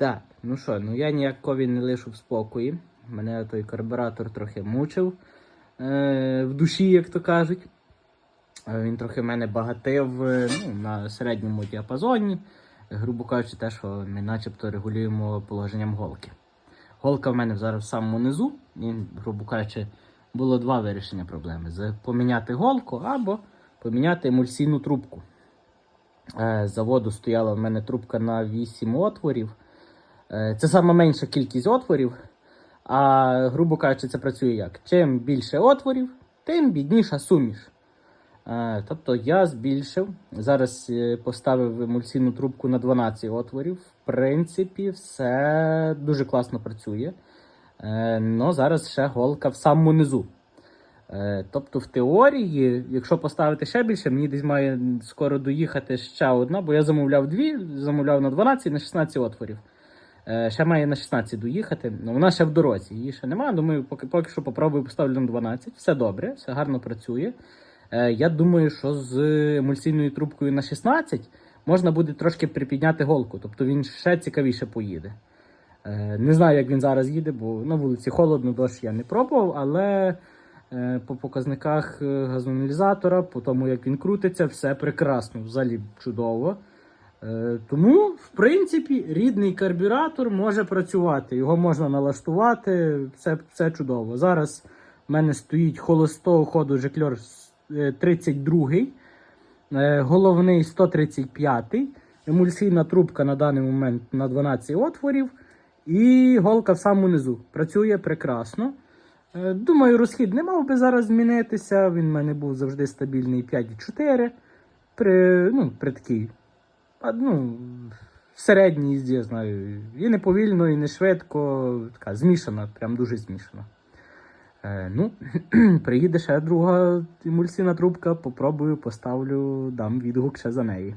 Так, ну що, ну я ніякові не лишу в спокої. Мене той карбюратор трохи мучив е, в душі, як то кажуть. Е, Він трохи мене багатив е, ну, на середньому діапазоні. Грубо кажучи, те, що ми начебто регулюємо положенням голки. Голка в мене зараз в самому низу, і, грубо кажучи, було два вирішення проблеми: поміняти голку або поміняти емульсійну трубку. Е, з заводу стояла в мене трубка на 8 отворів. Е, Це сама менша кількість отворів. А грубо кажучи, це працює як? Чим більше отворів, тим бідніша суміш. Е, Тобто я збільшив. Зараз е, поставив емульсійну трубку на 12 отворів. В принципі, все дуже класно працює. Но зараз ще голка в самому низу. Тобто, в теорії, якщо поставити ще більше, мені десь має скоро доїхати ще одна, бо я замовляв дві, замовляв на 12 на 16 отворів. Е, Ще має на 16 доїхати. Ну, вона ще в дорозі. Її ще немає. Думаю, поки, поки що попробую поставлю на 12. Все добре, все гарно працює. Е, Я думаю, що з емульсійною трубкою на 16 можна буде трошки припідняти голку, тобто він ще цікавіше поїде. Е, Не знаю, як він зараз їде, бо на вулиці холодно, дощ я не пробував, але по показниках газоаналізатора, по тому, як він крутиться, все прекрасно, взагалі чудово. Е, Тому, в принципі, рідний карбюратор може працювати. Його можна налаштувати, все, все чудово. Зараз в мене стоїть холостого ходу Жекльор 32, е, головний 135, емульсійна трубка на даний момент на 12 отворів. І голка в самому низу. Працює прекрасно. Е, Думаю, розхід не мав би зараз змінитися. Він в мене був завжди стабільний 5,4 при, ну, при такій ну, середній їзді, я знаю. І не повільно, і не швидко. Така змішана, прям дуже змішана. Е, ну, приїде ще друга емульсійна трубка, попробую, поставлю, дам відгук ще за неї.